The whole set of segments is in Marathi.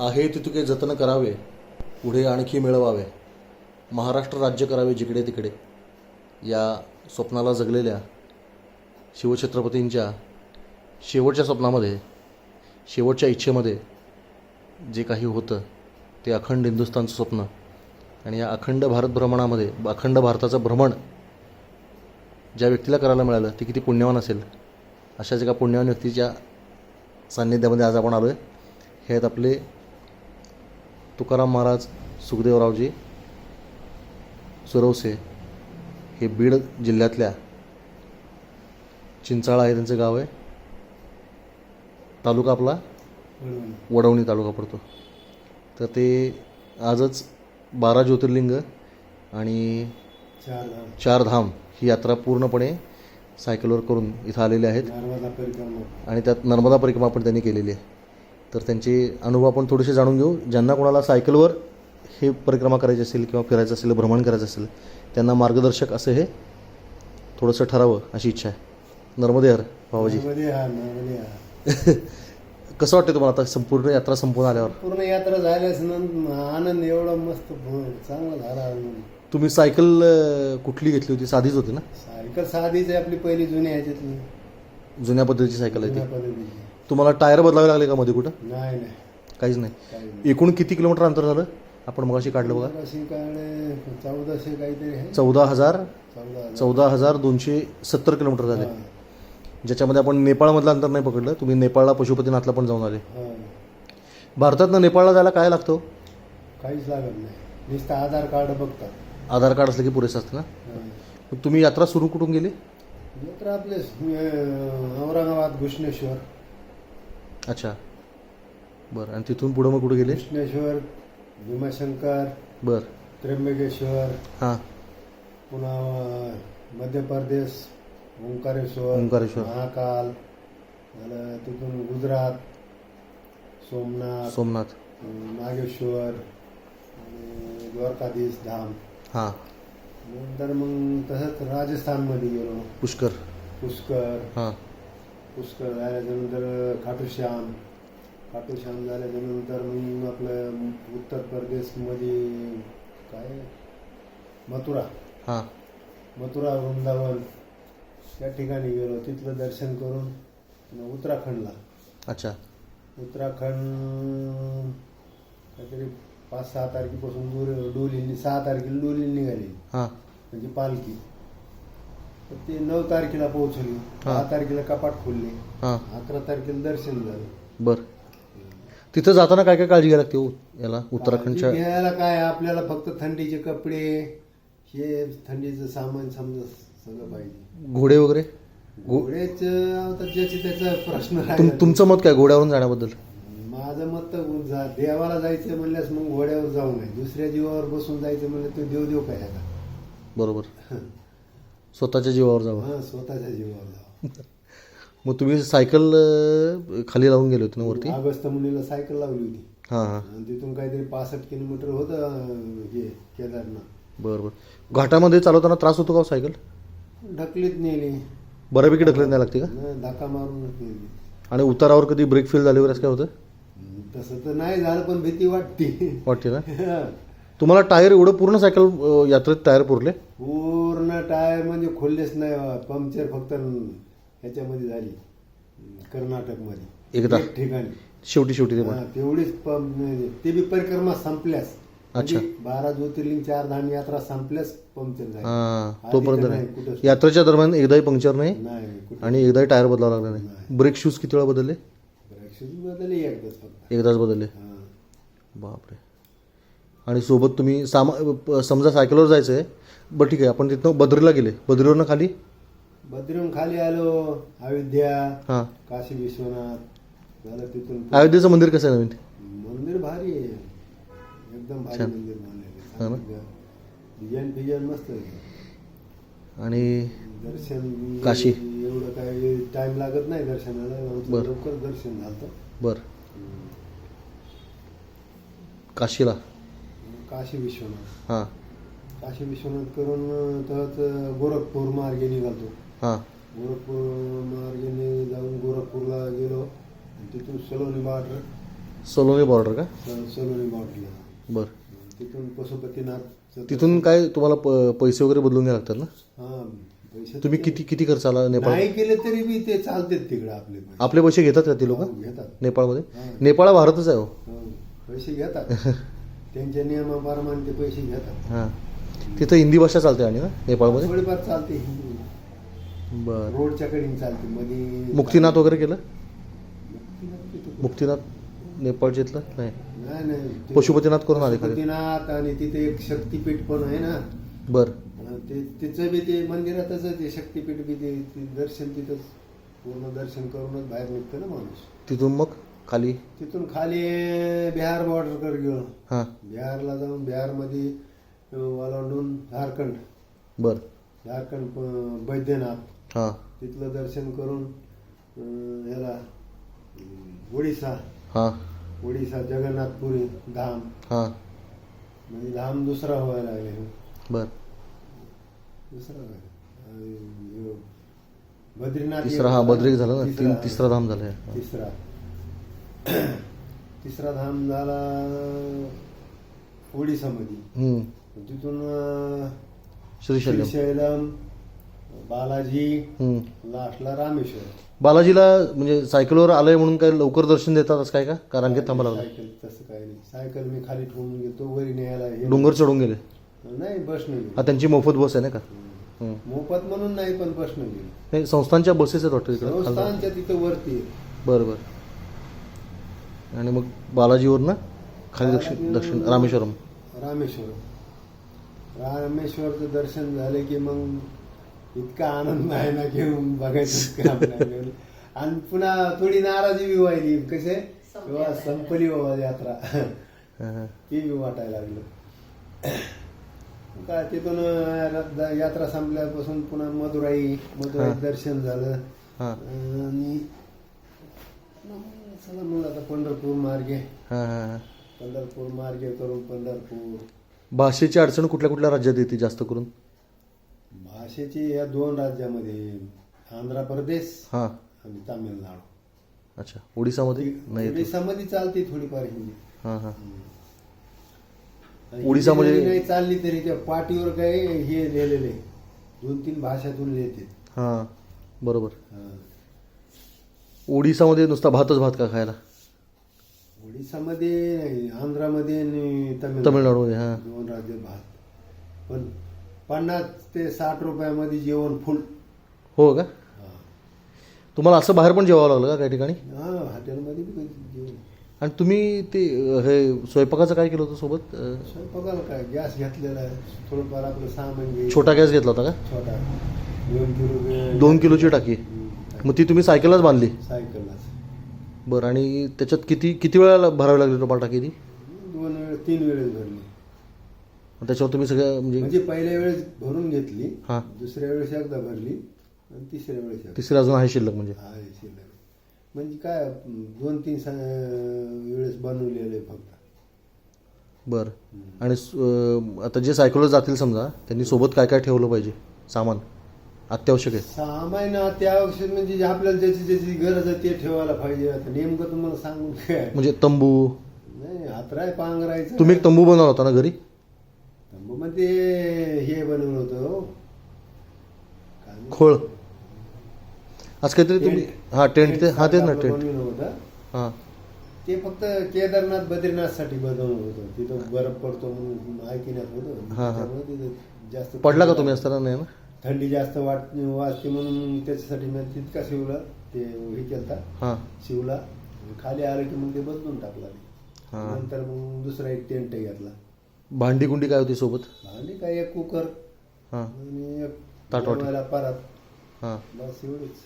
आहे तितके जतन करावे पुढे आणखी मिळवावे. महाराष्ट्र राज्य करावे जिकडे तिकडे. या स्वप्नाला जगलेल्या शिवछत्रपतींच्या शेवटच्या स्वप्नामध्ये शेवटच्या इच्छेमध्ये जे काही होतं ते अखंड हिंदुस्थानचं स्वप्न आणि या अखंड भारत भ्रमणामध्ये अखंड भारताचं भ्रमण ज्या व्यक्तीला करायला मिळालं ती किती पुण्यवान असेल अशाच एका पुण्यवान व्यक्तीच्या सान्निध्यामध्ये आज आपण आलो आहे हे आहेत आपले तुकाराम महाराज सुखदेवरावजी सुरवसे हे बीड जिल्ह्यातल्या चिंचाळा आहे त्यांचं गाव आहे. तालुका आपला वडवणी तालुका पडतो. तर ते आजच बारा ज्योतिर्लिंग आणि चार धाम ही यात्रा पूर्णपणे सायकलवर करून इथं आलेले आहेत. आणि त्यात नर्मदा परिक्रमा पण त्यांनी केलेली आहे. तर त्यांचे अनुभव आपण थोडेसे जाणून घेऊ. ज्यांना कोणाला सायकलवर हे परिक्रमा करायची असेल किंवा फिरायचं असेल भ्रमण करायचं असेल त्यांना मार्गदर्शक असं हे थोडंसं ठरावं अशी इच्छा आहे. नर्मदे हर भावाजी कसं वाटतं तुम्हाला आता संपूर्ण यात्रा संपून आल्यावर? पूर्ण यात्रा झाल्यास आनंद एवढा मस्त चांगला झाला. तुम्ही सायकल कुठली घेतली होती? साधीच होती ना? सायकल साधीच आहे आपली पहिली जुनी ह्याच्यातली. जुन्या पद्धतीची सायकल आहे ती. तुम्हाला टायर बदलावे लागले का मध्ये कुठं? नाही नाही. काहीच नाही. काही नाही. एकूण किती किलोमीटर अंतर झालं? आपण मगाशी काढलं बघा. अशी चौदाशे काहीतरी आहे. चौदा हजार चौदा हजार. चौदा हजार दोनशे सत्तर किलोमीटर झाले. हा, ज्याच्यामध्ये आपण नेपाळमधलं अंतर नाही पकडलं तुम्ही नेपाळला पशुपतीनाथला पण जाऊन आले. हा. भारतातनं नेपाळला जायला काय लागतो? काहीच लागत नाही. नुसतं आधार कार्ड बघतात. आधार कार्ड असलं की पुरेसं असतं ना? हा. मग तुम्ही यात्रा सुरू कुठून गेली? यात्रा आपले अं, औरंगाबाद घुष्णेश्वर अच्छा. बरं. आणि तिथून पुढं मग कुठे गेले? घुष्णेश्वर भीमाशंकर बरं. त्र्यंबकेश्वर हां. पुन्हा मध्य प्रदेश ओंकारेश्वर ओंकारेश्वर. महाकाल झालं तिथून गुजरात सोमनाथ सोमनाथ. अं, नागेश्वर आणि द्वारकाधीश धाम. हां. नंतर मग तसंच राजस्थानमध्ये गेलो. पुष्कर. पुष्कर. हां. पुष्कर झाल्याच्यानंतर खाटूश्याम. खाटूश्याम झाल्याच्यानंतर मग आपलं उत्तर प्रदेशमध्ये काय? मथुरा. हां. मथुरा वृंदावन त्या ठिकाणी गेलो. तिथलं दर्शन करून उत्तराखंडला. अच्छा. उत्तराखंड काहीतरी पाच सहा तारखेपासून दूर डोली सहा तारखेला डोली निघाली. हां. म्हणजे पालखी. तर ते नऊ तारखेला पोहोचली. दहा तारखेला कपाट खोलले. हां. अकरा तारखेला दर्शन झालं. बरं. तिथं जाताना काय काय काळजी घ्यायला लागते हो? याला उत्तराखंडच्या काळजी घ्यायला काय? आपल्याला फक्त थंडीचे कपडे हे थंडीचं सामान समजा सगळं पाहिजे. घोडे वगैरे? घो- घोड्याच आता ज्याचे त्याचा प्रश्न तुम राहिला. तुमचं मत काय घोड्यावरून जाण्याबद्दल? माझं मत तर जा- देवाला जायचं म्हणल्यास मग घोड्यावर जाऊ नये. दुसऱ्या जीवावर बसून जायचं म्हणलं तो देव देव काय आता? बरोबर. स्वतःच्या जीवावर जावं. हा स्वतःच्या जीवावर जाऊ मग तुम्ही सायकल अं, खाली लावून गेले होते ना वरती? ऑगस्ट मुलीला सायकल लावली होती. हां हां. आणि तिथून काहीतरी पासष्ट किलोमीटर होतं अं, हे केदारनाथ. बरं बरं. घाटामध्ये चालवताना त्रास होतो का हो सायकल? ढकलीत नेली. बऱ्यापैकी ढकलत नाही लागते का? धक्का मारूनच नेली. आणि उतारावर कधी ब्रेक फेल झाले वगैरे असं काय होतं? तसं तर नाही झालं पण भीती वाटते. वाटते ना? तुम्हाला टायर एवढं पूर्ण सायकल यात्रेत टायर पुरले? पूर्ण टायर म्हणजे खोललेच नाही पंक्चर फक्त ह्याच्यामध्ये झाली कर्नाटकमध्ये. एकदा? एक ठिकाणी. शेवटी शेवटी तेवढीच पंप ते बी परिक्रमा संपल्यास. अच्छा. म्हणजे बारा ज्योतिर्लिंग चार धाम यात्रा संपल्यास पंक्चर झाली. हां तोपर्यंत नाही. यात्रेच्या दरम्यान एकदाही पंक्चर नाही आणि एकदाही टायर बदलावा लागला नाही. ब्रेक शूज किती वेळा बदलले? ब्रेक बदलली एकदाच फक्त. एकदाच बदलले. बापरे. आणि सोबत तुम्ही सामा समजा सायकलवर जायचं आहे बरं ठीक आहे आपण तिथनं बद्रीला गेले. बद्रीवरनं खाली? बद्रीहून खाली आलो अयोध्या हां. काशी विश्वनाथ झालं तिथून अयोध्येचं मंदिर कसं आहे नवीन? मंदिर भारी आहे. एकदम भारी छान. मंदिर हा ना? डिझाईन मस्त आहे. आणि दर्शन काशी. एवढं काय टाइम लागत नाही दर्शनाला. आमचं बरं. लवकर दर्शन झालं. बरं. काशीला. काशी विश्वनाथ. हां. काशी विश्वनाथ करून तहत गोरखपूर मार्गे निघालतो. हां. गोरखपूर मार्गेने जाऊन गोरखपूरला गेलो. आणि तिथून सलोनी बॉर्डर. सोलोनी बॉर्डर का? सलोनी बॉर्डरला. बरं. तिथून पशुपतीनाथ तिथून काय तुम्हाला प पैसे वगैरे बदलून घ्यावे लागतात ना? हा पैसे तुम्ही किती किती खर्च आला नेपाळ? नाही केले तरी बी ते चालतात तिकडे आपले पैसे. आपले पैसे घेतात का ते लोक? हो, घेतात. नेपाळमध्ये. नेपाळ हा भारतच आहे हो. हो, पैसे घेतात. त्यांच्या नियमाप्रमाणे ते पैसे घेतात. हां. तिथं हिंदी भाषा चालते आणि ना नेपाळमध्ये? थोडीफार चालते हिंदी. बरं. रोडच्या कडेने चालते. मध्ये मुक्तीनाथ वगैरे केलं? मुक्तीनाथ नेपाळच्या इथलं नाही. नाही नाही. पशुपतीनाथ करून आले पशुपतीनाथ आणि तिथे एक शक्तीपीठ पण आहे ना. बरं. ते तिचं बी ते मंदिरातच आहे ते शक्तीपीठ बी ते ते दर्शन तिथंच पूर्ण दर्शन करूनच बाहेर निघतो ना माणूस. तिथून मग? खाली? तिथून खाली बिहार बॉर्डरकडे गेलो. हां. बिहारला जाऊन बिहारमध्ये ओलांडून झारखंड. बरं. झारखंड प- बैद्यनाथ. हां. तिथलं दर्शन करून अं, ह्याला अं, ओडिसा. हां. ओडिसा जगन्नाथपुरी धाम. हां. म्हणजे धाम दुसरा व्हायला लागले. बरं. दुसरा व्हायला. आणि ह्यो बद्रीनाथ तिसरा हा बद्रिक झाला ना? तीन तिसरा- धाम झाला तिसरा. तिसरा धाम झाला ओडिसामध्ये. तिथून श्रीशैलम. बालाजी. लास्टला रामेश्वर. बालाजीला म्हणजे सायकलवर आलंय म्हणून काय लवकर दर्शन देतात असं काय का? का रांगेत थांबा लागलं सायकल तसं काही नाही. सायकल मी खाली ठेवून घेतो वरी न्यायला हे- डोंगर चढून गेले. नाही बसनं हा गेलो. त्यांची मोफत बस आहे ना का. मोफत म्हणून नाही पण गेलो. नाही संस्थांच्या बसेस आहेत वाटतं इकडे संस्थानच्या तिथं वरती आहे. आणि मग बालाजीवरनं खाली दक्षिण दक्षिण रामेश्वरम. रामेश्वर रामेश्वरचं दर्शन झालं की मग इतका आनंद आहे ना की बघायचं काम नाही. आणि पुन्हा थोडी नाराजी बी व्हायली. कसे? तेव्हा संपली बाबा यात्रा. ती बी वाटायला लागलं. काय तिथून यात्रा संपल्यापासून पुन्हा मदुराई मदुराई. दर्शन झालं. आणि चला मग आता पंढरपूर मार्गे हां हां हां. पंढरपूर मार्गे करून पंढरपूर भाषेची अडचण कुठल्या कुठल्या राज्यात येते जास्त करून भाषेची या दोन राज्यामध्ये आंध्र प्रदेश हां आणि तामिळनाडू अच्छा ओडिसामध्ये नाही येत ओडिसामध्ये चालते थोडीफार हिंदी हां हां आणि ओडिसामध्ये- हिंदी जरी नाही चालली तरी त्या पाठीवर काय हे लिहिलेले दोन तीन भाषातून लिहिते हां बरोबर ओडिसामध्ये नुसता भातच भात का खायला? ओडिसामध्ये नाही, आंध्रामध्ये आणि तामिळनाडू. तमिळनाडूमध्ये हां. दोन राज्य भात. पण पन्नास ते साठ रुपयामध्ये जेवण फुल. हो का? तुम्हाला असं बाहेर पण जेवावं लागलं का काही ठिकाणी? हा हॉटेलमध्ये बी जेवण. आणि तुम्ही ते हे स्वयंपाकाचं काय केलं होतं सोबत? स्वयंपाकाला काय? गॅस घेतलेला आहे. थोडंफार आपलं सामान घे. छोटा गॅस घेतला होता का? छोटा. दोन किलो दोन किलोची टाकी. मग ती तुम्ही सायकललाच बांधली? सायकललाच. बरं आणि त्याच्यात किती किती वेळा भरावी लागली तुम्हाला टाकी ती दोन वेळ तीन वेळेस भरली. मग त्याच्यावर तुम्ही सगळं म्हणजे म्हणजे पहिल्या वेळेस भरून घेतली हां. दुसऱ्या वेळेस एकदा भरली आणि तिसऱ्या वेळेस एकदा. तिसरी अजून आहे शिल्लक म्हणजे? हा, हे शिल्लक. म्हणजे काय दोन तीन सा- वेळेस बनवलेलं आहे फक्त. बरं. आणि स- अं, आता जे सायकलवर जातील समजा त्यांनी सोबत काय काय ठेवलं पाहिजे? सामान? अत्यावश्यक आहे. सामान अत्यावश्यक म्हणजे जे आपल्याला ज्याची ज्याची गरज आहे ते ठेवायला पाहिजे. आता नेमकं तुम्हाला सांगून काय? म्हणजे तंबू. नाही हातराय पांघरायचं तुम्ही एक तंबू बनवला होता ना घरी? तंबू मध्ये हे बनवलं होतं हो. काय म्हणतात? खोळ. आज काहीतरी तुम्ही टेंट. हां टेंट ते हां तेच ना आपलं टेंट. बनवलं होतं. हां. ते फक्त केदारनाथ बद्रीनाथसाठी बनवलं होतं. तिथं बर्फ पडतो म्हणून ऐकण्यात होतं. हा, हा. त्यामुळे तिथं जास्त पडला का तुम्ही असताना नाही ना? थंडी जास्त वाट वाजते म्हणून त्याच्यासाठी मी तितका शिवला ते हे केलता. हां. शिवला. खाली आलं की मग ते बदलून टाकला. नंतर मग दुसरा एक टेंट घेतला. भांडी कुंडी काय होती सोबत? भांडी काय एक कुकर. हां. आणि एक ताटवाटी. जेवायला परत. हां. बस एवढीच.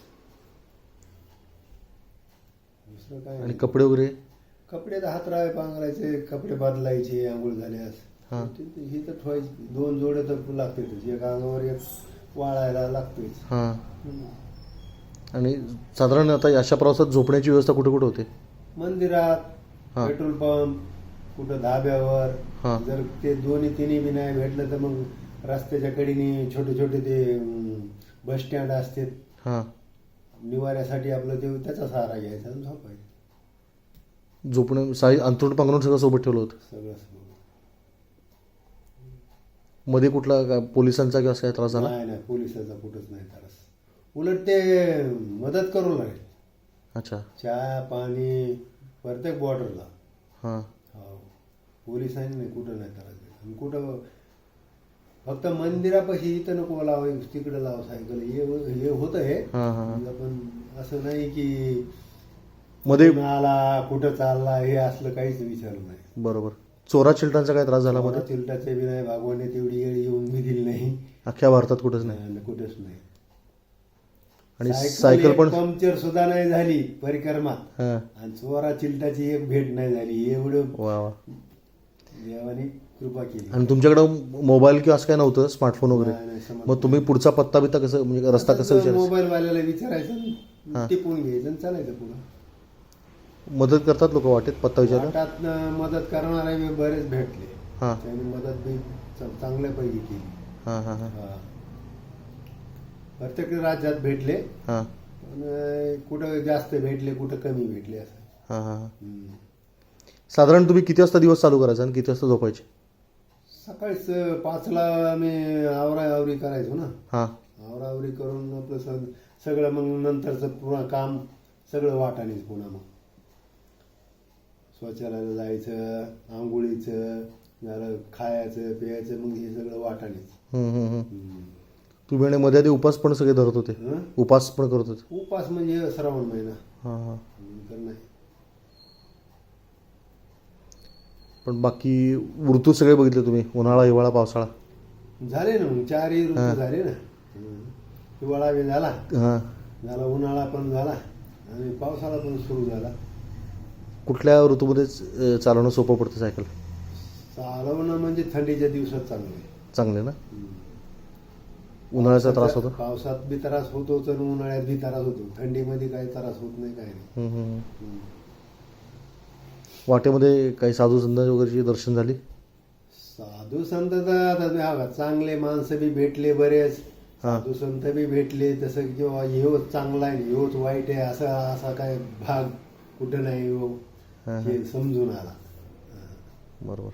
दुसरं काय आणि. कपडे वगैरे? कपडे तर हातराय पांघरायचे कपडे बदलायचे आंघोळ झाल्यास. हा. तर ठेवायची. दोन जोडे तर लागतेच एक अंगावर एक वाळायला लागतेच हां. आणि साधारण आता अशा प्रवासात झोपण्याची व्यवस्था कुठे कुठे होते? मंदिरात हा. पेट्रोल पंप कुठं धाब्यावर. जर ते दोन्ही तिन्ही बी नाही भेटलं तर मग रस्त्याच्या कडेने छोटे छोटे ते बस स्टँड असते हां. निवाऱ्यासाठी आपलं ते त्याचा सहारा घ्यायचा आणि झोपायचं. झोपणं साई अंथरूण पांघरून सगळं सोबत ठेवलं होतं. सगळं मध्ये कुठला का पोलिसांचा किंवा काय त्रास झाला? नाही नाही पोलिसाचा कुठंच नाही त्रास. उलट ते मदत करू लागेल. अच्छा. चहा पाणी प्रत्येक बॉर्डरला हां. हो. पोलिसांनी नाही कुठं नाही त्रास दिला. आणि कुठं फक्त मंदिरापाशी इथं नको लाव तिकडं लाव सायकल. हे हे होतं हे. हां हां. हां. पण असं नाही की मध्ये आला कुठं चालला हे असलं काहीच विचारलं नाही. बरोबर. चोरा चिलटांचा काय त्रास झाला मध्ये? चिलटाचे बी नाही भागवाने तेवढी येळ येऊन बी दिली नाही. अख्ख्या भारतात कुठंच नाही. आणि कुठंच नाही. आणि सायकल पण पंक्चर सुद्धा नाही झाली परिक्रमात. हां. आणि चोरा चिलटाची एक भेट नाही झाली एवढं वा वा. देवाने कृपा केली. आणि तुमच्याकडं मोबाईल किंवा असं काय नव्हतं? स्मार्टफोन वगैरे. मग तुम्ही पुढचा पत्ता बित्ता कसं म्हणजे रस्ता कसं विचारायचा? मोबाईल वाल्याला विचारायचं टिपून घ्यायचं आणि चालायचं पुढं. मदत करतात लोक वाटेत पत्ता विचारला? वाटात मदत करणारे बी बरेच भेटले. हां. त्यांनी मदत बी च- चांगल्यापैकी केली. हां हां हां. हा. प्रत्येक राज्यात भेटले. हां. पण अं, कुठं जास्त भेटले कुठं कमी भेटले असं. हां हां हम्म. साधारण तुम्ही किती वाजता दिवस चालू करायचा आणि किती वाजता झोपायचे? सकाळीच अं, पाचला आम्ही आवराआवरी करायचो ना. हां. आवराआवरी करून आपलं सग सगळं मग नंतरचं पुन्हा काम सगळं वाटानेच पुन्हा मग. शौचालयाला जायचं आंघोळीचं झालं खायचं प्यायचं मग हे सगळं. हम्म. तुम्ही मध्ये आधी उपास पण सगळे धरत होते. हं? उपास पण करत होते. उपास म्हणजे श्रावण महिना. हां हां. नंतर नाही. पण बाकी ऋतू सगळे बघितले तुम्ही उन्हाळा हिवाळा पावसाळा. झाले ना मग चारही. ऋतू झाले ना. हिवाळा बी झाला. हां. झाला उन्हाळा पण झाला. आणि पावसाळा पण सुरू झाला. कुठल्या ऋतूमध्ये चालवणं सोपं पडतं सायकल चालवणं म्हणजे थंडीच्या दिवसात चांगलं आहे चांगले ना. उन्हाळ्याचा त्रास होतो? पावसात बी त्रास होतोच आणि उन्हाळ्यात बी त्रास होतो. थंडीमध्ये काही त्रास होत नाही काही नाही. हम्म, हम्म. हम्म. वाटेमध्ये काही साधू संत वगैरेची दर्शन झाली? साधू संत तर आता बी हा चांगले माणसं बी भेटले बरेच. हा. साधू संत बी भेटले तसं किंवा ह्योच चांगला आहे ह्योच वाईट आहे असा असा काय भाग कुठं नाही हो. हा, समजून आला. बरोबर.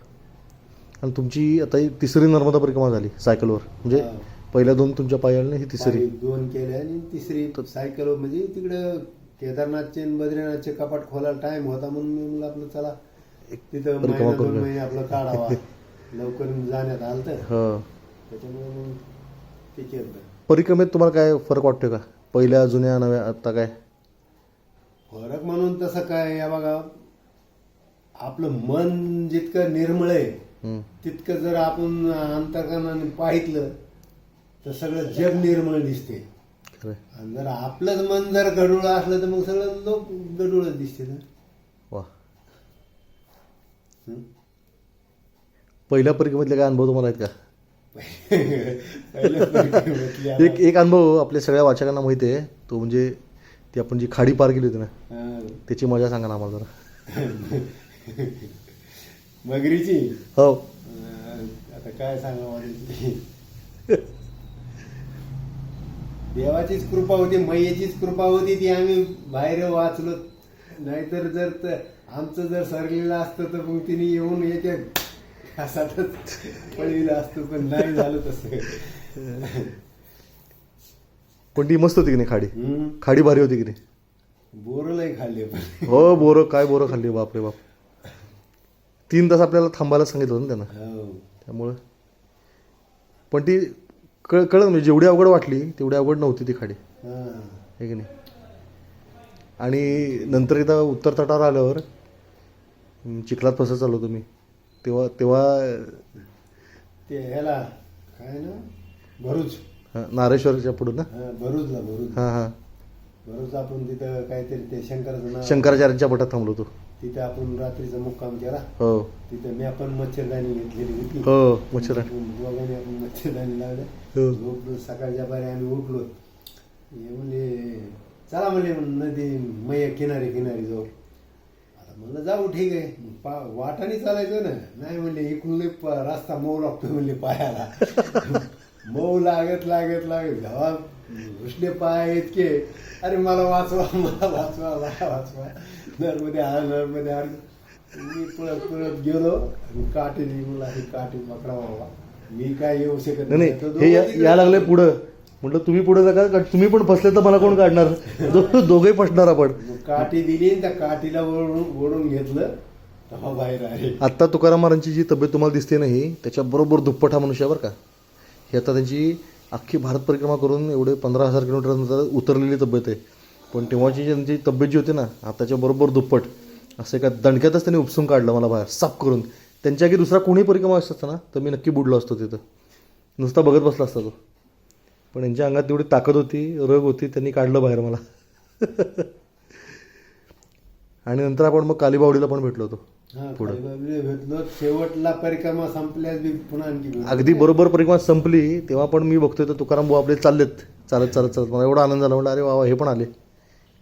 आणि तुमची आता ही तिसरी नर्मदा परिक्रमा झाली सायकलवर. म्हणजे. पहिल्या दोन तुमच्या पायाने ही तिसरी. दोन केले आणि तिसरी सायकल म्हणजे तिकडं केदारनाथचे आणि बद्रीनाथचे कपाट खोलायला टाइम होता म्हणून मी म्हणलं आपलं चला तिथं महिना दोन. महिने आपलं काढावा. लवकर जाण्यात आलं तर. हो. त्याच्यामुळे मग ते केलं. परिक्रमेत तुम्हाला काय फरक वाटतोय का? पहिल्या जुन्या नव्या आता काय? फरक म्हणून तसं काय या बघा आपलं मन जितकं निर्मळ आहे. तितकं जर आपण अंतर्करणाने पाहितलं तर सगळं जग निर्मळ दिसते. आणि जर आपलंच मन जर गडूळ असलं तर मग सगळं लोक गडूळच दिसते ना. वा? पहिल्या परिक्रमेतले काय अनुभव तुम्हाला आहेत का? एक एक अनुभव आपल्या सगळ्या वाचकांना माहिती आहे. तो म्हणजे ती आपण जी खाडी पार केली होती ना. त्याची मजा सांगा ना आम्हाला जरा. मगरीची? हो. आता काय सांगावं त्याची? देवाचीच कृपा होती मैयाचीच कृपा होती ती आम्ही बाहेर वाचलो नाहीतर जर आमचं जर सरलेलं असतं तर मग तिने येऊन येते असाच पळविलं असतं पण नाही झालं तसं. पण ती मस्त होती की नाही खाडी. खाडी भारी होती की नाही? बोरं लय खाल्ले हो बोरं काय बोरं खाल्ली बापरे बाप. तीन तास आपल्याला थांबायला सांगितलं होतं ना त्यांना. हो. त्यामुळं. पण ती कळ कळत म्हणजे जेवढी अवघड वाटली तेवढी अवघड नव्हती ती खाडी. हा. आहे की नाही? आणि नंतर एकदा उत्तर तटावर आल्यावर अं, चिखलात फसत चाललो तुम्ही तेव्हा तेव्हा ते ह्याला काय ना? भरूच. अं, नारेश्वरच्या पुढं ना? हा, भरूचला भरूच. हां हां. भरूच आपण तिथं काहीतरी ते शंकराचं नाव. शंकराचार्यांच्या पटात थांबलो होतो. तिथे आपण रात्रीचा मुक्काम केला. हो. तिथे मी आपण मच्छरदाणी घेतलेली होती. हो मच्छर दोघांनी आपण मच्छरदाणी लावल्या. हो. झोपलो सकाळच्या पारी आम्ही उठलो. हे म्हणले चला म्हणले नदी मैया किनारी किनारी जाऊ. आता म्हणलं जाऊ ठीक आहे. पा वाटाने चालायचं ना. नाही म्हणले इकडून रस्ता मऊ लागतो म्हणले पायाला. मऊ लागत लागत लागत. धावा घुसले पाय इतके. अरे मला वाचवा मला वाचवा मला वाचवा. नरमध्ये हार हार मी पळत पळत गेलो आणि काठी निघून ही काठी पकडा बाबा. मी काय येऊ शकत नाही तो हे या- दोघं या लागले पुढं. म्हटलं तुम्ही पुढे नका कारण तुम्ही पण फसले तर मला कोण काढणार? दो- दोघेही फसणार आपण. मग काठी दिली आणि त्या काठीला ओढून ओढून घेतलं. तेव्हा बाहेर आहे आत्ता तुकाराम महाराजांची जी तब्येत तुम्हाला दिसते नाही त्याच्याबरोबर दुप्पट हा मनुष्य आहे बरं का. हे आता त्यांची अख्खी भारत परिक्रमा करून एवढे पंधरा हजार किलोमीटर उतरलेली तब्येत आहे. पण तेव्हाची त्यांची तब्येत जी होती ना आताच्या बरोबर दुप्पट असं एका दणक्यातच त्यांनी उपसून काढलं मला बाहेर साफ करून. त्यांच्या की दुसरा कोणी परिक्रमा असता ना तर मी नक्की बुडलो असतो तिथं. नुसता बघत बसला असता तो. पण यांच्या अंगात तेवढी ताकद होती रग होती त्यांनी काढलं बाहेर मला. आणि नंतर आपण मग कालीबावडीला पण भेटलो होतो. भेटलो. शेवटला परिक्रमा संपल्यास भेटलो. अगदी बरोबर परिक्रमा संपली तेव्हा पण मी बघतोय तर तुकाराम भाऊ आपले चाललेत. चालत चालत चालत. मला एवढा आनंद झाला म्हणलं अरे वा, हे पण आले.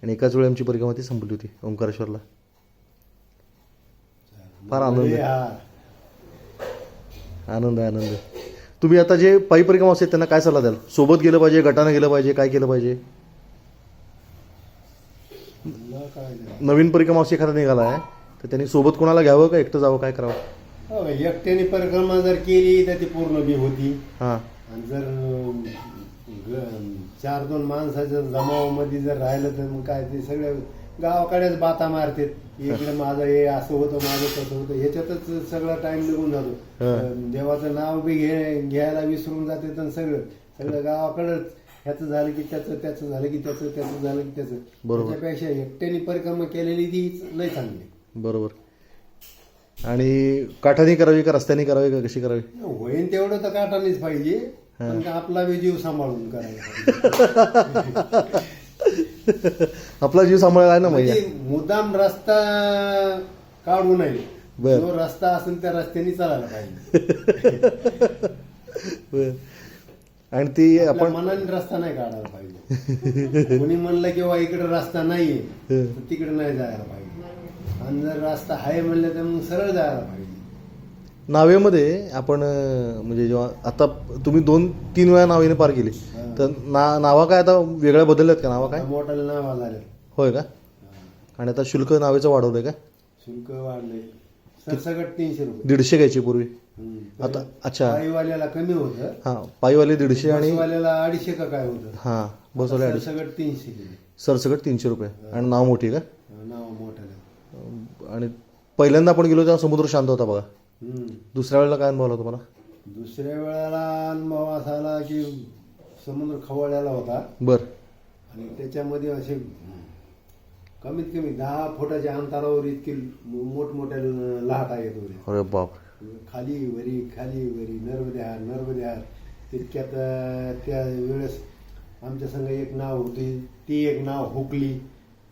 आणि एकाच वेळी आमची परिक्रमा ती संपली होती ओंकारेश्वरला. फार आनंद. आहे. आनंद आहे आनंद. तुम्ही आता जे पायी परिक्रमा असते त्यांना काय सल्ला द्याल? सोबत गेलं पाहिजे गटानं गेलं पाहिजे काय केलं पाहिजे. नवीन परिक्रमा अशी एखादा निघाला आहे तर त्यांनी सोबत कोणाला घ्यावं का एकटं जावं काय करावं? हो, एकट्याने परिक्रमा जर केली तर ती पूर्ण बी होती. हां. आणि जर चार दोन माणसाच्या जमावामध्ये जर राहिलं तर मग काय ते सगळे गावाकडेच बाता मारतात. इकडे माझं हे असं होतं माझं तसं होतं. ह्याच्यातच सगळा टाइम निघून जातो. देवाचं नाव बी घे घ्यायला विसरून जाते तर सगळं. सगळं गावाकडंच. ह्याचं झालं की त्याचं त्याचं झालं की त्याचं त्याचं झालं की त्याचं. बरोबर. त्याच्यापेक्षा एकट्याने परिक्रमा केलेली ती लय चांगली. बरोबर. आणि काठाने करावी का रस्त्याने करावी का कशी करावी? होईन तेवढं तर काटानेच पाहिजे. पण आपला बी जीव सांभाळून पाहिजे. आपला जीव सांभाळायला आहे ना म्हणजे मुद्दाम रस्ता काढू नये बर. जो रस्ता असेल त्या रस्त्याने चालायला पाहिजे बरं. आणि ती आपल्या आपण मनाने रस्ता नाही काढायला पाहिजे कोणी म्हणलं किंवा इकडे रस्ता नाहीये. तर तिकडे नाही जायला पाहिजे आणि जर रस्ता आहे म्हणलं तर मग सरळ जायला पाहिजे नावेमध्ये आपण म्हणजे जेव्हा आता तुम्ही दोन तीन वेळा नावेने पार केली. तर ना नावा काय आता वेगळ्या बदलल्यात का? नावा काय? मोठाले नाव होय का? आणि आता शुल्क नावेचं वाढवलंय का? शुल्क वाढले सरसकट तीनशे रुपये. दीडशे घ्यायची पूर्वी. आता अच्छा. पायीवाल्याला कमी होतं. हां पायीवाले दीडशे आणि अडीचशे का काय होतं? हां बसवाले अडीचशे. सगळं तीनशे केले. सरसकट तीनशे रुपये. आणि नाव मोठी का? नाव मोठ्याला अं, आणि पहिल्यांदा आपण गेलो तेव्हा समुद्र शांत होता बघा. दुसऱ्या वेळेला काय अनुभव आला तुम्हाला? दुसऱ्या वेळेला अनुभव असा आला की समुद्र खवळलेला होता. बरं. आणि त्याच्यामध्ये असे कमीत कमी दहा फुटाच्या अंतरावर इतकी मोठमोठ्या लाटा येत होत्या. अरे बाप खाली वरी खाली वरी नर्मदे हार नर्मदे हार तितक्यात अं, त्या वेळेस आमच्या संग एक नाव होती ती एक नाव हुकली.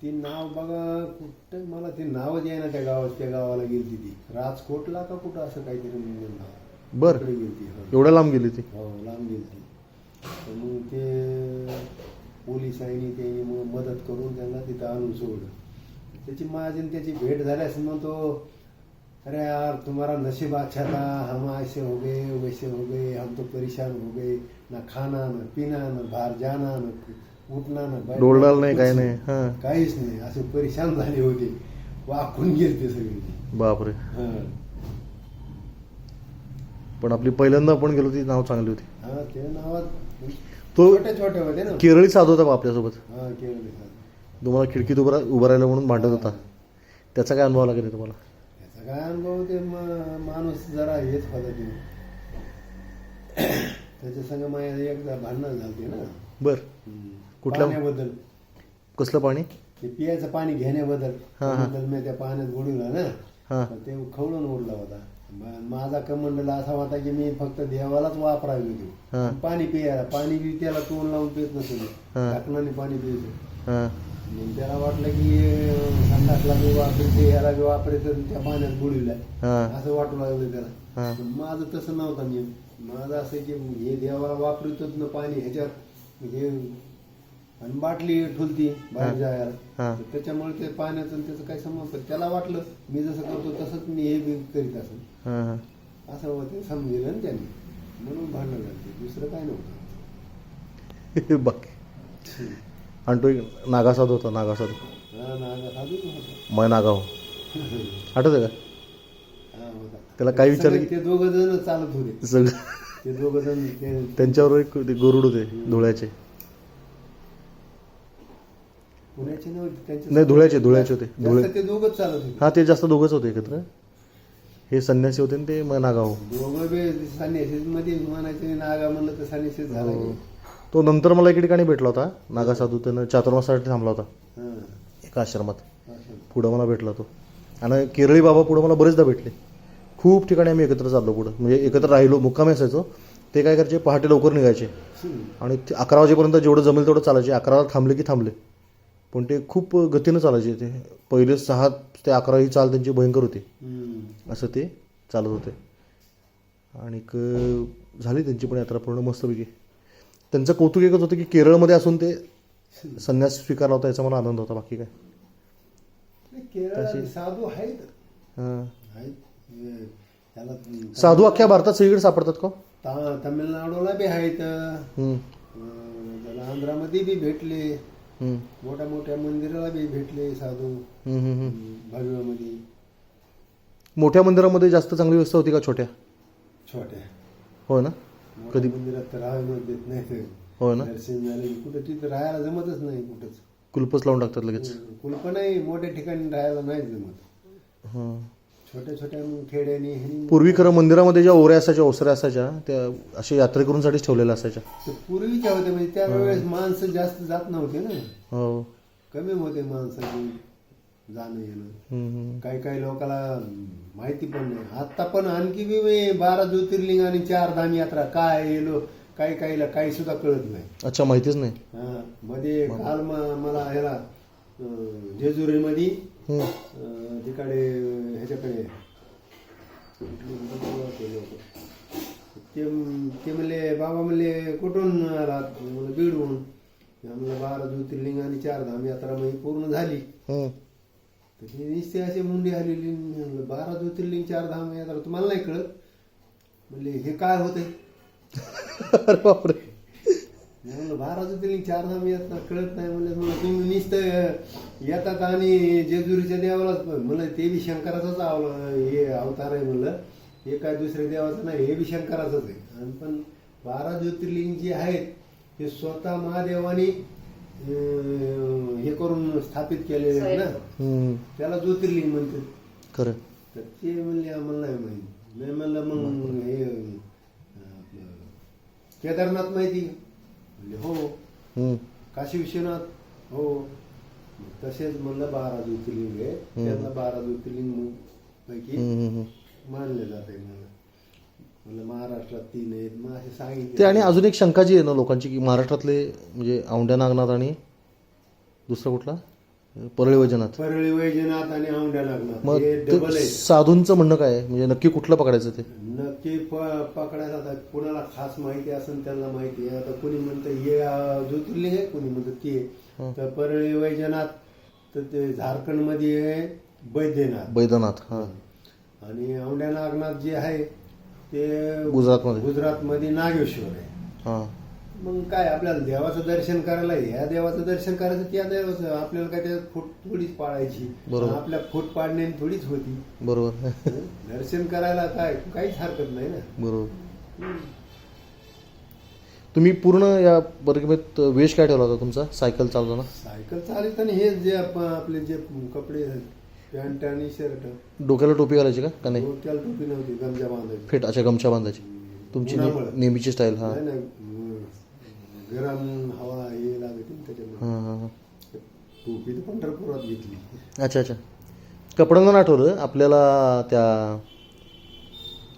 ती नाव बघा कुठं मला ते नावच आहे ना त्या गावात त्या गावाला गेलती ती. राजकोटला का कुठं असं काहीतरी म्हणून नाव? बरं. तिकडे गेलती हो. एवढ्या लांब गेली ती? हो लांब गेलती. तर मग ते पोलिसांनी त्यांनी मग मदत करून त्यांना तिथं आणून सोडलं. त्याची माझी आणि त्याची भेट झाल्यास मग तो अरे यार तुम्हारा नसीब अच्छा था हम ऐसे हो गए वैसे हो गए हम तो परेशान हो गए. ना खाना ना पिना ना बाहर जाना ना उठना ना बैठना, डोलडाल नाही काही नाही. हां. काहीच नाही. असे परेशान झाले होते. वाकून गेलते सगळे बापरे. हा. पण आपली पहिल्यांदा आपण गेलो ती नाव चांगली होती. हा ते नावात तो छोटे छोटे होते ना. केरळी साधू होता आपल्यासोबत. हा केलं तुम्हाला खिडकीत उभा उभं राहिलं म्हणून भांडत होता. त्याचा काय अनुभव लागेल तुम्हाला? त्याचा काय अनुभव ते म- माणूस जरा हेच होता ते. त्याच्या संग माझ्या एकदा भांडणं झालते ना. बर. कुठल्या- पाण्याबद्दल. कसलं पाणी? ते पियाचं पाणी घेण्याबद्दल. हा, हा. त्याबद्दल मी त्या पाण्यात बुडवलं ना. हां. तर ते खवळून उडला होता. म- माझा कमंडला असा होता की मी फक्त देवालाच वापरायला हा. देऊ पाणी पियाला पाणी बी त्याला तोंड लावून पित नसेल. हा. ढाकणाने पाणी पियचं हां. मग त्याला वाटलं की अं, संडासला मी वापरते ह्याला बी वापरायचं आणि त्या पाण्यात बुडविलाय हां. असं वाटू लागलं त्याला. हां. पण माझं तसं नव्हतं मी माझं असं की हे देवाला वापरतच ना पाणी ह्याच्यात. हे आणि बाटली ठुलती बाहेर हा. जायला. हा. त्याच्यामुळे ते पाण्याचं आणि त्याचं काही संबंध त्याला वाटलं मी जसं करतो तसंच मी हे बी करीत असेल. हां हां. असं होतं ते समजेल ना त्यांनी. म्हणून भांडण झालं. दुसरं काय नव्हतं. बाकी. आणि तो नागासाधू होता नागासाधू हा मय नागाव आठवतं का? हा त्याला काय विचारलं ते दोघं जण चालत होते. सगळं ते दोघं जण त्यांच्यावर एक गरुड होते धुळ्याचे पुण्याचे नव्हते त्यांचे नाही, धुळ्याचे- धुळ्याचे होते. जास्त धुळे- ते दोघंच चालत होते. हा ते जास्त दोघंच होते एकत्र. हे संन्यासी होते आणि ते मय नागाव. दोघं बी सान्यासीच मध्ये म्हणायचे नागा म्हणलं तर सान्यासीच झाला हो. की. तो नंतर मला एके ठिकाणी भेटला होता नागा साधू त्यानं चातुर्मासाठी थांबला होता. हा, एका आश्रमात. असं. पुढं मला भेटला तो. आणि केरळी बाबा पुढं मला बरेचदा भेटले. खूप ठिकाणी आम्ही एकत्र चाललो पुढं. म्हणजे एकत्र राहिलो मुक्कामी असायचो. ते काय करायचे पहाटे लवकर निघायचे. हम्म. आणि ते अकरा वाजेपर्यंत जेवढं जमेल तेवढं चालायचे. अकराला थांबले की थांबले. पण ते खूप गतीनं चालायचे ते. पहिले सहा ते अकरा ही चाल त्यांची भयंकर होती. असं ते चालत होते. आणि झाली त्यांची पण यात्रा पूर्ण मस्तपैकी. त्यांचं कौतुक एकच होतं की केरळमध्ये असून ते संन्यास स्वीकारला होता याचा मला आनंद होता. बाकी काय? साधू आहेत. हां. त्याला साधू अख्ख्या भारतात सगळीकडे सापडतात का? तामिळनाडूला बी आहेत. आंध्रामध्ये बी भेटले. मोठ्या मोठ्या मंदिराला बी भेटले साधू. भव्यमध्ये मोठ्या मंदिरामध्ये जास्त चांगली व्यवस्था होती का छोट्या? छोट्या. होय ना? मोठ्या कधी? मंदिरात तर राहायला देत नाही. ते. होय ना? दर्शन झाले की कुठं तिथं राहायला जमतच नाही कुठंच. कुलपच लावून टाकतात लगेच. कुलप नाही मोठ्या ठिकाणी राहायला नाही जमत. हां. छोट्या छोट्या खेड्यानी ह्यानी पूर्वी खरं मंदिरामध्ये ज्या ओऱ्या असायच्या ओसऱ्या असायच्या त्या अशा यात्रेकरूंसाठीच ठेवलेल्या असायच्या. ते पूर्वीच्या होते म्हणजे त्यावेळेस माणसं जास्त जात नव्हते ना. हो. कमी होते माणसाची जाणं येणं. हम्म, हम्म. काही काही लोकांना माहिती पण नाही. आता पण आणखी बी मी बारा ज्योतिर्लिंग आणि चार धाम यात्रा. काय आहे लो काही काहीला काही सुद्धा कळत नाही. अच्छा माहितीच नाही. हा, मध्ये काल म- मला ह्याला जेजुरीमध्ये हम्म. अं, तिकडे ह्याच्याकडे. ते. ते म्हणले बाबा म्हणले कुठून आलात? म्हणलं बीडहून. म्हणलं बारा ज्योतिर्लिंग आणि चार धाम यात्रा म्हणजे पूर्ण झाली. तर ते निश्चय असे मुंडी आलेली. म्हणलं बारा ज्योतिर्लिंग चार धाम यात्रा तुम्हाला नाही कळत? म्हणले हे काय बापरे. म्हणलं बारा ज्योतिर्लिंग चार धाम यात्रा कळत नाही. म्हणलं म्हणलं तुम्ही नुसतं येतात आणि जेजुरीच्या देवालाच म्हणलं ते बी शंकराचाच अव- हे अवतार आहे म्हणलं. हे काय दुसऱ्या देवाचं नाही हे बी शंकराचंच आहे. आणि पण बारा ज्योतिर्लिंग जे आहेत ते स्वतः महादेवाने हे करून स्थापित केलेले आहेत ना. त्याला ज्योतिर्लिंग म्हणतात. खरं. तर ते म्हणले आम्हाला नाही माहिती. नाही म्हणलं मग हे केदारनाथ माहिती? म्हणले हो. काशी विश्वनाथ हो. तसेच म्हणलं बारा ज्योतिर्लिंग आहे त्यांना बारा ज्योतिर्लिंग पैकी. मानले जाते म्हणलं म्हणलं महाराष्ट्रात तीन आहेत. मग असे सांगितले ते आणि अजून एक शंका जी आहे ना लोकांची की महाराष्ट्रातले म्हणजे औंढ्या नागनाथ आणि दुसरा कुठला? परळी वैजनाथ. परळी वैजनाथ आणि औंढ्या नागनाथ मग हे ते डबल आहे. साधूंचं म्हणणं काय आहे? म्हणजे नक्की कुठलं पकडायचं ते? नक्की प- पकडायला आता कुणाला खास माहिती असेल त्यांना माहिती आहे. आता कोणी म्हणतं हे अं, ज्योतिर्लिंग आहे कोणी म्हणतं ते आहे. तर परळी वैजनाथ तर ते झारखंडमध्ये आहे बैद्यनाथ. बैद्यनाथ हां. आणि औंढ्या नागनाथ जे आहे ते गुजरातमध्ये. गुजरातमध्ये नागेश्वर आहे. हां. मग काय आपल्याला देवाचं दर्शन करायला ह्या देवाचं दर्शन करायचं त्या देवाचं आपल्याला काय त्यात फूट थोडीच पाळायची. बरोबर. आपल्या फूट पाडण्याने थोडीच होती. बरोबर? दर्शन करायला काय काहीच हरकत नाही ना. बरोबर. तुम्ही पूर्ण या परिक्रमेत वेश काय ठेवला होता तुमचा? सायकल चालवताना? सायकल चालित आणि हे जे आप- आपले जे कपडे पॅन्ट आणि शर्ट. डोक्याला टोपी घालायची का? का नाही? डोक्याला टोपी नव्हती गमजा बांधायची. फेट अशा गमछा बांधायची. तुमची ने- उन्हामुळं. नेहमीची स्टाईल हां. नाही. गरम हवा हे लागते ना त्याच्यामुळे हां हां टोपी तर पंढरपुरात घेतली. अच्छा अच्छा. कपड्यांना आठवलं आपल्याला त्या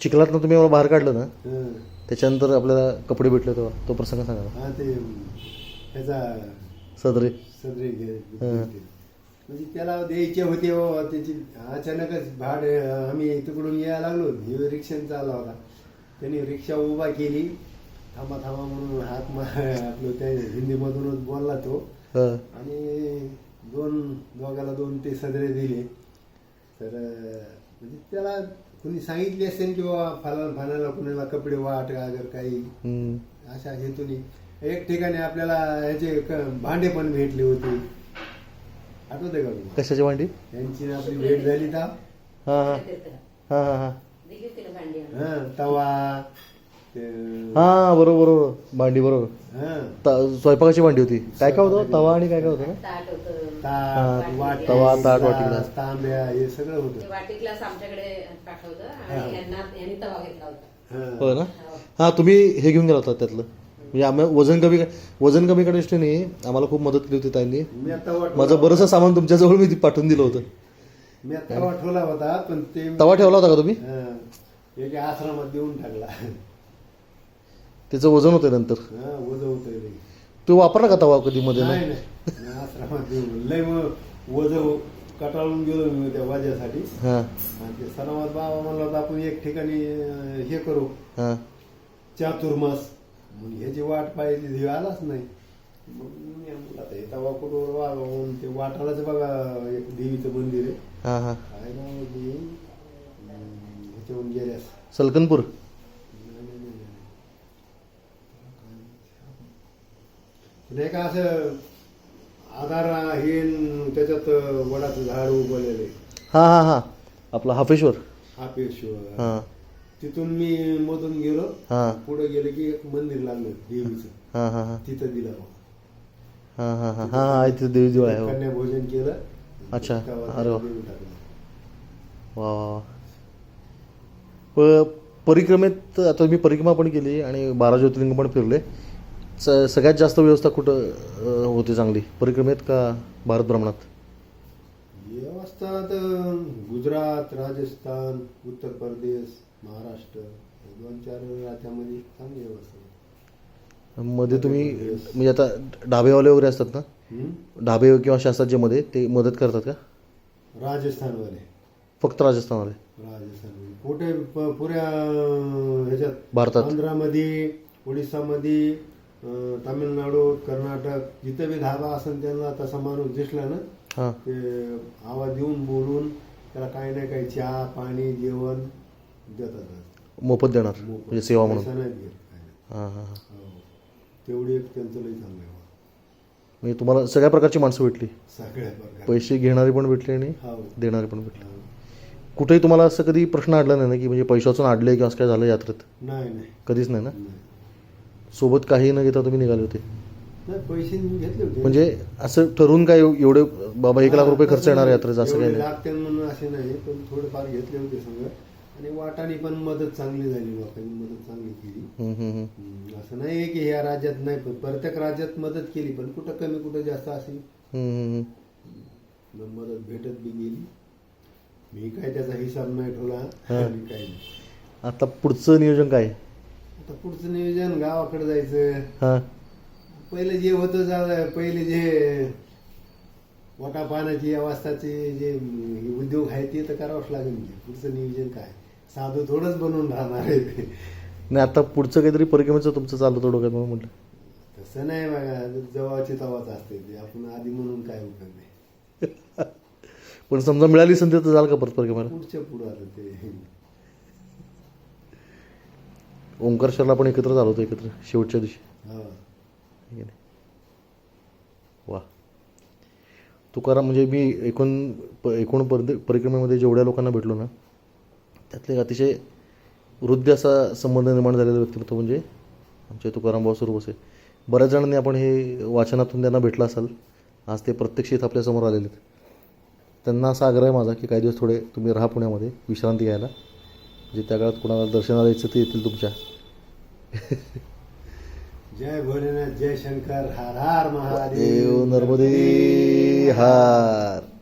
चिखलातनं तुम्ही मला बाहेर काढलं ना हं. त्याच्यानंतर आपल्याला कपडे भेटले तेव्हा तो प्रसंग सांगा. हा ते ह्याचा सदरे. सदरे घे. म्हणजे त्याला द्यायचे होते हो त्याची अचानकच भाडे आम्ही तिकडून यायला लागलो हे रिक्षाने चालला होता. त्यांनी रिक्षा उभा केली थांबा थांबा म्हणून हात मा आपलं त्या हिंदीमधूनच बोलला तो. हां. आणि दोन दोघाला दोन ते सदरे दिले. तर अं, म्हणजे त्याला कुणी सांगितले असेल की बाबा फलाना फलाना कुणाला कपडे वाट अगर काही हम्म. अशा हेतूने. एक ठिकाणी आपल्याला ह्याचे क- भांडे पण भेटले होते. आठवते का तुम्हाला? कशाची भांडी? त्यांची ना आपली भेट झाली तर हां हां. हां हां हां. दिली होती ना भांडी. आणून. हा तवा हां बरोबर बरोबर. भांडी बरोबर. हा. त- स्वयंपाकाची भांडी होती. काय काय होतं? तवा आणि काय काय होतं? ना ताट होतं. ताट वाटी तवा, ताट, वाटी, ग्लास. तांब्या हे सगळं ते होतं. वाटी ग्लास आमच्याकडे पाठवलं हा. आणि यांना यांनी तवा घेतला होता. हा. हो ना? हां. तुम्ही हे घेऊन गेला होता त्यातलं. म्हणजे आम्ही वजन कमी वजन कमी दृष्टीने आम्हाला खूप मदत केली होती ताईंनी. मी तवा माझं बरंचसं सामान तुमच्याजवळ मी पाठवून दिलं होतं. मी तवा ठेवला होता पण ते तवा ठेवला होता का तुम्ही? हा. एक आश्रमात देऊन टाकला. त्याचं वजन होतं नंतर. हा वज होत तो वापरला का तवा कधी मध्ये नाही? नाही आश्रमात लय मग वज कटाळून गेलो मी त्या वाज्यासाठी. हां. आणि ते सरावात बाबा म्हणला होता आपण एक ठिकाणी अं, हे करू. हां. चातुर्मास. मग ह्याची वाट पाहिली हे आलाच नाही. मग मी म्हणलं आता हे तवा कुठं वा म्हणून ते वाटालाच बघा एक देवीचं मंदिर आहे. हां हां. काय नाव आहे ते? अं, ह्याच्याहून गेल्यास. सलकनपूर नाही, नाही, नाही, नाही. नाही का असं आधार हे न त्याच्यात वडाचं झाड उगवलेलं आहे. हां हां हां. आपला हाफेश्वर. हापेश्वर हां. तिथून मी मधून गेलो. हां. पुढे गेलो की एक मंदिर लागलं देवीचं. हां हां हां. तिथं दिलं हां हां हां. हां हां आहे हो. कन्या भोजन केलं. अच्छा. तेव्हा अरे वा. देऊन टाकलं. वा वा वा. प परिक्रमेत आता मी परिक्रमा पण केली आणि बारा ज्योतिर्लिंग पण फिरले. स सगळ्यात जास्त व्यवस्था कुठं अ, होती चांगली? परिक्रमेत का भारत भ्रमणात? व्यवस्था तर गुजरात राजस्थान उत्तर प्रदेश महाराष्ट्र हे दोन चार राज्यामध्ये चांगली व्यवस्था मध्ये तुम्ही म्हणजे आता ढाबेवाले वगैरे असतात ना? हम्म? ढाबे किंवा शास्त्राच्यामध्ये ते मदत करतात का? राजस्थानवाले. फक्त राजस्थानवाले? राजस्थानवाले. कुठे प- पुऱ्या अं, ह्याच्यात भारतात. आंध्रामध्ये उडीसामध्ये अं, तामिळनाडू कर्नाटक जिथे बी धाबा असेल त्यांना तसा माणूस दिसला ना हां. ते आवाज देऊन बोलून त्याला काही नाही काही चहा पाणी जेवण देतात. मोफत देणार म्हणजे सेवा म्हणून. हां. तेवढी एक त्यांचं लई चांगलं आहे. म्हणजे तुम्हाला सगळ्या प्रकारची माणसं भेटली. पैसे घेणारी पण भेटली आणि हो. देणारी पण भेटली. हो. कुठेही तुम्हाला असं कधी प्रश्न अडला नाही ना की म्हणजे पैशातून अडले किंवा असं काय झालं यात्रेत? नाही नाही. कधीच नाही ना. सोबत काही न घेता तुम्ही निघाले होते. नाही पैसे घेतले होते. म्हणजे असं ठरवून काय एव- एवढे बाबा एक लाख रुपये खर्च येणार यात्रेचा असं काही लागते म्हणून असे नाही पण थोडेफार घेतले होते सगळं. आणि वाटाने पण मदत चांगली झाली लोकांनी मदत चांगली केली. असं नाही की ह्या राज्यात नाही पण प्रत्येक राज्यात मदत केली पण कुठं कमी कुठं जास्त. मग मदत भेटत बी गेली. मी काय त्याचा हिसाब नाही ठेवला काही नाही. आता पुढचं नियोजन काय? आता पुढचं नियोजन गावाकडे जायचं. हां. पहिले जे होतं जा पहिले जे वाटा पाण्याची अवस्थाचे जे उद्योग आहे ते तर करावंच लागेल की. पुढचं नियोजन काय? साधू थोडंच बनवून राहणार आहे. नाही आता पुढचं काहीतरी परिक्रमेचं तुमचं चाललं होतं डोक्यात म्हणून म्हटलं. तसं नाही बघा जवळची तवाच असते ते. आपण आधी म्हणून काय उपयोग नाही. पण समजा मिळाली संधी तर जाल का परत परिक्रमेला? पुढच्या पुढं आलं ते. ओंकार शरला पण एकत्र झालो होतो एकत्र शेवटच्या दिवशी. हा? वा. तुकाराम म्हणजे मी एकूण प एकूण पर परिक्रमेमध्ये जेवढ्या लोकांना भेटलो ना त्यातले एक अतिशय वृद्ध असा संबंध निर्माण झालेला व्यक्तिमत्व म्हणजे आमचे तुकाराम भाऊ सुरवसे बऱ्याच जणांनी आपण हे वाचनातून त्यांना भेटलं असाल. आज ते प्रत्यक्ष इथं आपल्यासमोर आलेले आहेत. त्यांना असा आग्रह आहे माझा की काही दिवस थोडे तुम्ही राहा पुण्यामध्ये विश्रांती घ्यायला. म्हणजे त्या काळात कोणाला दर्शनाला यायचं ते येतील तुमच्या. जय भोलेनाथ जय शंकर हर हर महादेव. देव नर्मदे हार.